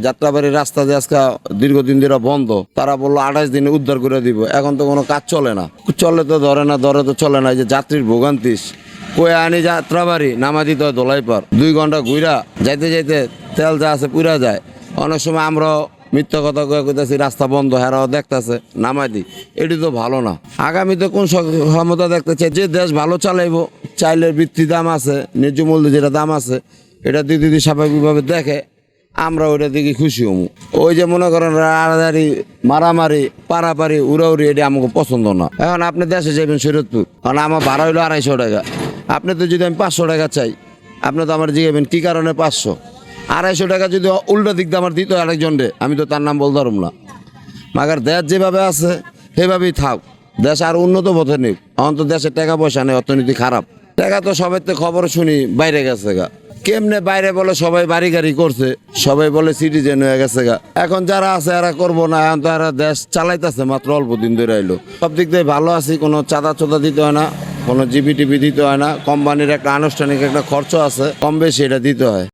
যাত্রাবাড়ির রাস্তা যে আজকে দীর্ঘদিন ধরে বন্ধ, তারা বলল আঠাশ দিনে উদ্ধার করে দিব। এখন তো কোনো কাজ চলে না। চলে তো ধরে না, ধরে তো চলে না। এই যে যাত্রীর ভোগান্তিস, কয়ে আনি যাত্রাবাড়ি নামা দিতে হয় দোলাই পার দুই ঘণ্টা ঘুরা যাইতে যাইতে তেল যা আছে পুরা যায়। অনেক সময় আমরা মিথ্যা কথা কয়ে কইতাছি, রাস্তা বন্ধ, হেরাও দেখতেছে, নামাই দিই। এটি তো ভালো না। আগামীতে কোন স- ক্ষমতা দেখতে চাই? যে দেশ ভালো চালাইবো, চাইলের বৃত্তি দাম আছে ন্যায্য মূল্য যেটা দাম আছে, এটা দিদি স্বাভাবিকভাবে দেখে। আমরা ওইটা দেখে খুশি হমু। ওই যে মনে করেন রাড়াদারি মারামারি, পারাপারি, উড়াউড়ি, এটা আমাকে পছন্দ না। এখন আপনি দেশে যাবেন শরীয়তপুর কারণ আমার ভাড়া হইল আড়াইশো টাকা। আপনি তো যদি আমি পাঁচশো টাকা চাই, আপনি তো আমার জিগাবেন কী কারণে পাঁচশো? আড়াইশো টাকা যদি উল্টা দিক দিয়ে আমার দিত আরেকজন রে, আমি তো তার নাম বলতে পারব না। মাগার দেশ যেভাবে আছে, সেভাবেই থাক। দেশ আর উন্নত পথে নেই। এখন তো দেশের টাকা পয়সা নেই, অর্থনীতি খারাপ। টাকা তো সবাই তো খবর শুনি, বাইরে গেছে গা। কেমনে বাইরে বলে সবাই বাড়ি গাড়ি করছে? সবাই বলে সিটিজেন হয়ে গেছে গা। এখন যারা আছে এরা করব না, এখন তো এরা দেশ চালাইতেছে মাত্র অল্প দিন ধরে আইলো। সব দিক দিয়ে ভালো আছি, কোনো চাঁদা চোদা দিতে হয় না, কোনো জিবি টিবি দিতে হয় না, কোম্পানির একটা আনুষ্ঠানিক একটা খরচ আছে, কম বেশি এটা দিতে হয়।